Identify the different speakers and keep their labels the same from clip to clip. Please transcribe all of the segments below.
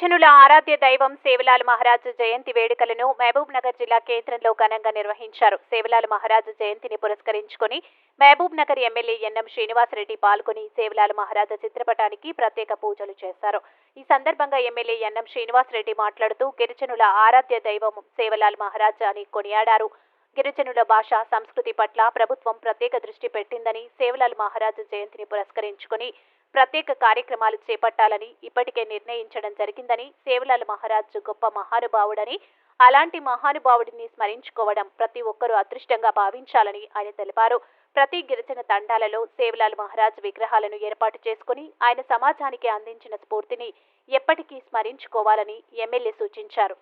Speaker 1: గిరిజనుల ఆరాధ్య దైవం సేవలాల్ మహారాజు జయంతి వేడుకలను మహబూబ్ నగర్ జిల్లా కేంద్రంలో ఘనంగా నిర్వహించారు. సేవలాల్ మహారాజు జయంతిని పురస్కరించుకుని Mahabubnagar MLA N M Srinivasa Reddy పాల్గొని సేవలాల్ మహారాజు చిత్రపటానికి ప్రత్యేక పూజలు చేశారు. ఈ సందర్భంగా ఎమ్మెల్యే ఎన్ఎం శ్రీనివాసరెడ్డి మాట్లాడుతూ గిరిజనుల ఆరాధ్య దైవం సేవలాల్ మహారాజ్ అని కొనియాడారు. గిరిజనుల భాష సంస్కృతి పట్ల ప్రభుత్వం ప్రత్యేక దృష్టి పెట్టిందని సేవలాల్ మహారాజు జయంతిని పురస్కరించుకుని ప్రత్యేక కార్యక్రమాలు చేపట్టాలని ఇప్పటికే నిర్ణయించడం జరిగిందని సేవలాల్ మహారాజు గొప్ప మహానుభావుడని అలాంటి మహానుభావుడిని స్మరించుకోవడం ప్రతి ఒక్కరూ అదృష్టంగా భావించాలని ఆయన తెలిపారు. ప్రతి గిరిజన తండాలలో సేవలాల్ మహారాజ్ విగ్రహాలను ఏర్పాటు చేసుకుని ఆయన సమాజానికి అందించిన స్ఫూర్తిని ఎప్పటికీ స్మరించుకోవాలని ఎమ్మెల్యే సూచించారు.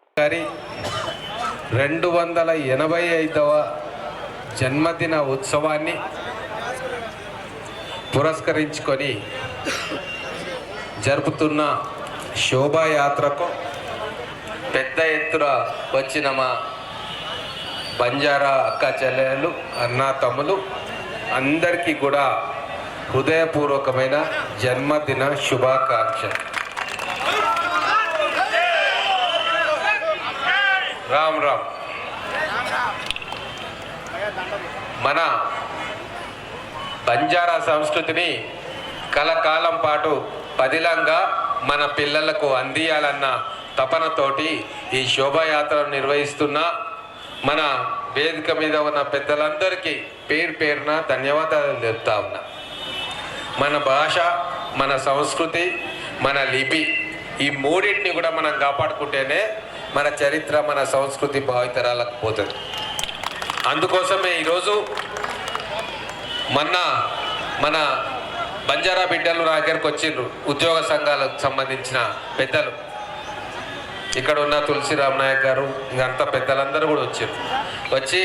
Speaker 2: రెండు వందల ఎనభై ఐదవ జన్మదిన ఉత్సవాన్ని పురస్కరించుకొని జరుపుతున్న శోభాయాత్రకు పెద్ద ఎత్తున వచ్చిన మా బంజారా అక్క చెల్లెలు అన్న తమ్ములు అందరికీ కూడా హృదయపూర్వకమైన జన్మదిన శుభాకాంక్షలు. రామ్ రామ్. మన బంజారా సంస్కృతిని కలకాలం పాటు పదిలంగా మన పిల్లలకు అందియాలన్న తపనతోటి ఈ శోభాయాత్రను నిర్వహిస్తున్న మన వేదిక మీద ఉన్న పెద్దలందరికీ పేరు పేరున ధన్యవాదాలు తెలుపుతా ఉన్నా. మన భాష మన సంస్కృతి మన లిపి ఈ మూడింటిని కూడా మనం కాపాడుకుంటేనే మన చరిత్ర మన సంస్కృతి భావితరాలకు పోతుంది. అందుకోసమే ఈరోజు మొన్న మన బంజారా బిడ్డలు నా దగ్గరకు వచ్చిండ్రు ఉద్యోగ సంఘాలకు సంబంధించిన పెద్దలు. ఇక్కడ ఉన్న తులసి రామనాయక్ గారు ఇదంతా పెద్దలందరూ కూడా వచ్చారు వచ్చి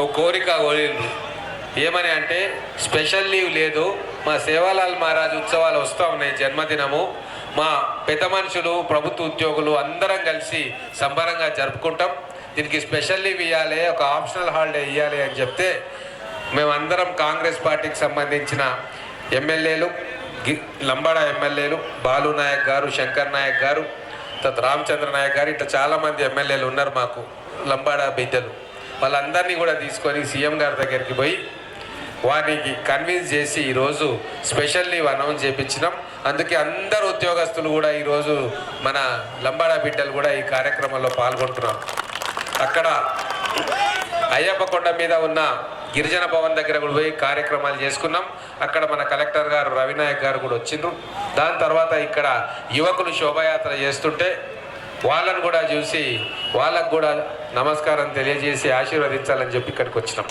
Speaker 2: ఓ కోరిక కోరిండ్రు ఏమని అంటే స్పెషల్ లీవ్ లేదు మా సేవాలాల్ మహారాజ్ ఉత్సవాలు వస్తూ ఉన్నాయి జన్మదినము. మా పెద్ద మనుషులు ప్రభుత్వ ఉద్యోగులు అందరం కలిసి సంబరంగా జరుపుకుంటాం. దీనికి స్పెషల్ లీవ్ ఇవ్వాలి ఒక ఆప్షనల్ హాలిడే ఇవ్వాలి అని చెప్తే మేమందరం కాంగ్రెస్ పార్టీకి సంబంధించిన ఎమ్మెల్యేలు గి- లంబాడ ఎమ్మెల్యేలు బాలు నాయక్ గారు శంకర్ నాయక్ గారు తర్వాత రామచంద్ర నాయక్ గారు ఇట్లా చాలామంది ఎమ్మెల్యేలు ఉన్నారు మాకు లంబాడ బిడ్డలు. వాళ్ళందరినీ కూడా తీసుకొని సీఎం గారి దగ్గరికి పోయి వారికి కన్విన్స్ చేసి ఈరోజు స్పెషల్ లీవ్ అనౌన్స్ చేయించినాం అందుకే అందరు ఉద్యోగస్తులు కూడా ఈరోజు మన లంబాడ బిడ్డలు కూడా ఈ కార్యక్రమంలో పాల్గొంటున్నారు. అక్కడ అయ్యప్ప కొండ మీద ఉన్న గిరిజన భవన్ దగ్గర కూడా పోయి కార్యక్రమాలు చేసుకున్నాం. అక్కడ మన కలెక్టర్ గారు రవినాయక్ గారు కూడా వచ్చిండ్రు. దాని తర్వాత ఇక్కడ యువకులు శోభాయాత్ర చేస్తుంటే వాళ్ళను కూడా చూసి వాళ్ళకు కూడా నమస్కారం తెలియజేసి ఆశీర్వదించాలని చెప్పి ఇక్కడికి వచ్చినాం.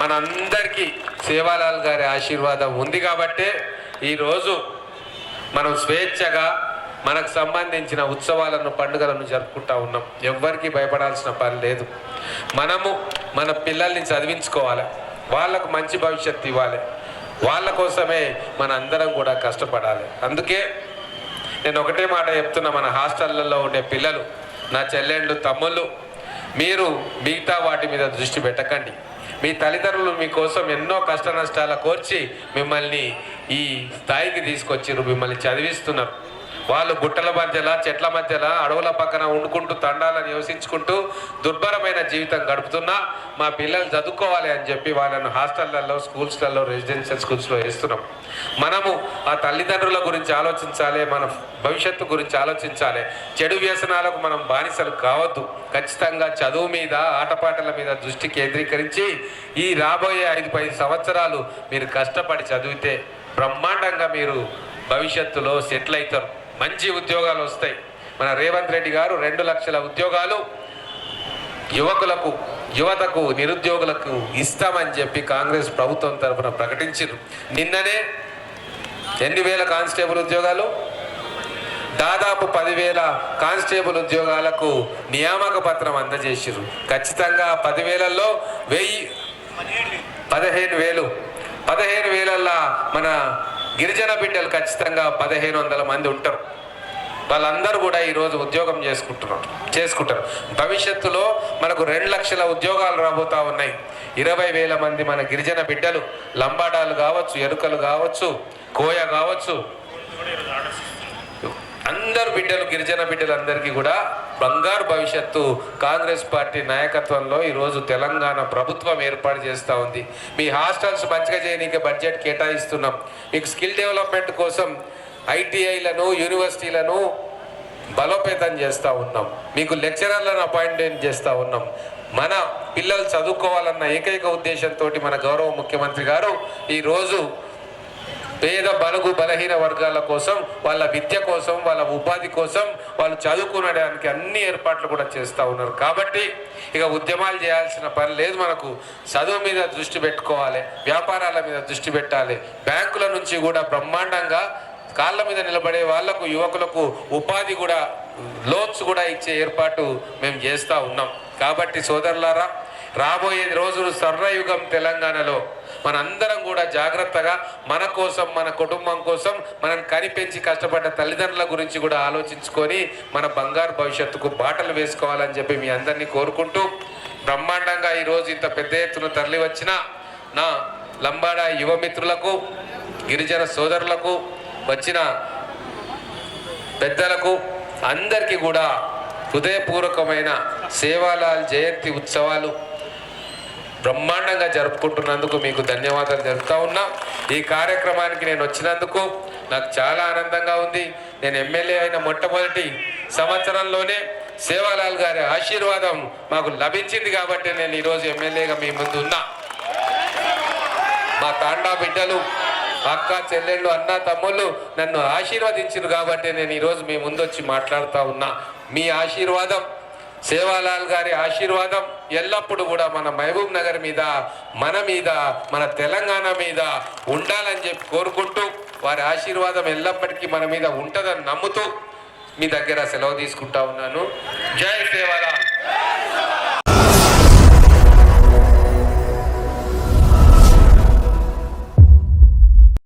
Speaker 2: మనందరికీ సేవాలాల్ గారి ఆశీర్వాదం ఉంది కాబట్టే ఈరోజు మనం స్వేచ్ఛగా మనకు సంబంధించిన ఉత్సవాలను పండుగలను జరుపుకుంటా ఉన్నాం. ఎవ్వరికి భయపడాల్సిన పని లేదు. మనము మన పిల్లల్ని చదివించుకోవాలి. వాళ్ళకు మంచి భవిష్యత్తు ఇవ్వాలి. వాళ్ళ కోసమే మన అందరం కూడా కష్టపడాలి. అందుకే నేను ఒకటే మాట చెప్తున్నా మన హాస్టళ్ళలో ఉండే పిల్లలు నా చెల్లెళ్ళు తమ్ముళ్ళు మీరు మిగతా వాటి మీద దృష్టి పెట్టకండి. మీ తల్లిదండ్రులు మీకోసం ఎన్నో కష్ట నష్టాల కోర్చి మిమ్మల్ని ఈ స్థాయికి తీసుకొచ్చిర్రు మిమ్మల్ని చదివిస్తున్నారు. వాళ్ళు గుట్టల మధ్యలో చెట్ల మధ్యలో అడవుల పక్కన వండుకుంటూ తండాలను నివసించుకుంటూ దుర్భరమైన జీవితం గడుపుతున్నా మా పిల్లలు చదువుకోవాలి అని చెప్పి వాళ్ళను హాస్టళ్ళలో స్కూల్స్లలో రెసిడెన్షియల్ స్కూల్స్లో వేస్తున్నాం. మనము ఆ తల్లిదండ్రుల గురించి ఆలోచించాలి మన భవిష్యత్తు గురించి ఆలోచించాలి. చెడు వ్యసనాలకు మనం బానిసలు కావద్దు. ఖచ్చితంగా చదువు మీద ఆటపాటల మీద దృష్టి కేంద్రీకరించి ఈ రాబోయే ఐదు పది సంవత్సరాలు మీరు కష్టపడి చదివితే బ్రహ్మాండంగా మీరు భవిష్యత్తులో సెటిల్ అవుతారు. మంచి ఉద్యోగాలు వస్తాయి. మన రేవంత్ రెడ్డి గారు రెండు లక్షల ఉద్యోగాలు యువకులకు యువతకు నిరుద్యోగులకు ఇస్తామని చెప్పి కాంగ్రెస్ ప్రభుత్వం తరఫున ప్రకటించారు నిన్ననే ఎన్ని వేల కానిస్టేబుల్ ఉద్యోగాలు? దాదాపు పదివేల కానిస్టేబుల్ ఉద్యోగాలకు నియామక పత్రం అందజేసారు ఖచ్చితంగా పదివేలలో వెయ్యి పదిహేను వేలు. పదిహేను వేలల్లో మన గిరిజన బిడ్డలు ఖచ్చితంగా పదిహేను వందల మంది ఉంటారు. వాళ్ళందరూ కూడా ఈరోజు ఉద్యోగం చేసుకుంటున్నారు. చేసుకుంటారు. భవిష్యత్తులో మనకు రెండు లక్షల ఉద్యోగాలు రాబోతా ఉన్నాయి. ఇరవై వేల మంది మన గిరిజన బిడ్డలు లంబాడాలు కావచ్చు ఎరుకలు కావచ్చు కోయ కావచ్చు అందరు బిడ్డలు గిరిజన బిడ్డలందరికీ కూడా బంగారు భవిష్యత్తు కాంగ్రెస్ పార్టీ నాయకత్వంలో ఈరోజు తెలంగాణ ప్రభుత్వం ఏర్పాటు చేస్తూ ఉంది. మీ హాస్టల్స్ మంచిగా చేయడానికి బడ్జెట్ కేటాయిస్తున్నాం. మీకు స్కిల్ డెవలప్మెంట్ కోసం ఐటీఐలను యూనివర్సిటీలను బలోపేతం చేస్తూ ఉన్నాం. మీకు లెక్చరర్లను అపాయింట్మెంట్ చేస్తూ ఉన్నాం. మన పిల్లలు చదువుకోవాలన్న ఏకైక ఉద్దేశంతో మన గౌరవ ముఖ్యమంత్రి గారు ఈరోజు పేద బలుగు బలహీన వర్గాల కోసం వాళ్ళ విద్య కోసం వాళ్ళ ఉపాధి కోసం వాళ్ళు చదువుకునడానికి అన్ని ఏర్పాట్లు కూడా చేస్తూ ఉన్నారు. కాబట్టి ఇక ఉద్యమాలు చేయాల్సిన పని లేదు మనకు. చదువు మీద దృష్టి పెట్టుకోవాలి వ్యాపారాల మీద దృష్టి పెట్టాలి. బ్యాంకుల నుంచి కూడా బ్రహ్మాండంగా కాళ్ళ మీద నిలబడే వాళ్ళకు యువకులకు ఉపాధి కూడా లోన్స్ కూడా ఇచ్చే ఏర్పాటు మేము చేస్తూ ఉన్నాం. కాబట్టి సోదరులారా రాబోయే రోజులు స్వర్ణయుగం తెలంగాణలో. మనందరం కూడా జాగ్రత్తగా మన కోసం మన కుటుంబం కోసం మనం కనిపెంచి కష్టపడ్డ తల్లిదండ్రుల గురించి కూడా ఆలోచించుకొని మన బంగారు భవిష్యత్తుకు బాటలు వేసుకోవాలని చెప్పి మీ అందరినీ కోరుకుంటూ బ్రహ్మాండంగా ఈరోజు ఇంత పెద్ద ఎత్తున తరలి వచ్చిన నా లంబాడా యువమిత్రులకు గిరిజన సోదరులకు వచ్చిన పెద్దలకు అందరికీ కూడా హృదయపూర్వకమైన సేవాలాల్ జయంతి ఉత్సవాలు బ్రహ్మాండంగా జరుపుకుంటున్నందుకు మీకు ధన్యవాదాలు జరుపుతా ఉన్నా. ఈ కార్యక్రమానికి నేను వచ్చినందుకు నాకు చాలా ఆనందంగా ఉంది. నేను ఎమ్మెల్యే అయిన మొట్టమొదటి సంవత్సరంలోనే సేవాలాల్ గారి ఆశీర్వాదం మాకు లభించింది కాబట్టి నేను ఈరోజు ఎమ్మెల్యేగా మీ ముందు ఉన్నా. మా తాండా బిడ్డలు అక్క చెల్లెళ్ళు అన్న తమ్ముళ్ళు నన్ను ఆశీర్వదించారు కాబట్టి నేను ఈరోజు మీ ముందు వచ్చి మాట్లాడుతూ ఉన్నా. మీ ఆశీర్వాదం సేవాలాల్ గారి ఆశీర్వాదం ఎల్లప్పుడూ కూడా మన మహబూబ్ నగర్ మీద మన మీద మన తెలంగాణ మీద ఉండాలని చెప్పి కోరుకుంటూ వారి ఆశీర్వాదం ఎల్లప్పటికీ మన మీద ఉంటుందని నమ్ముతూ మీ దగ్గర సెలవు తీసుకుంటా ఉన్నాను. జై సేవాలాల్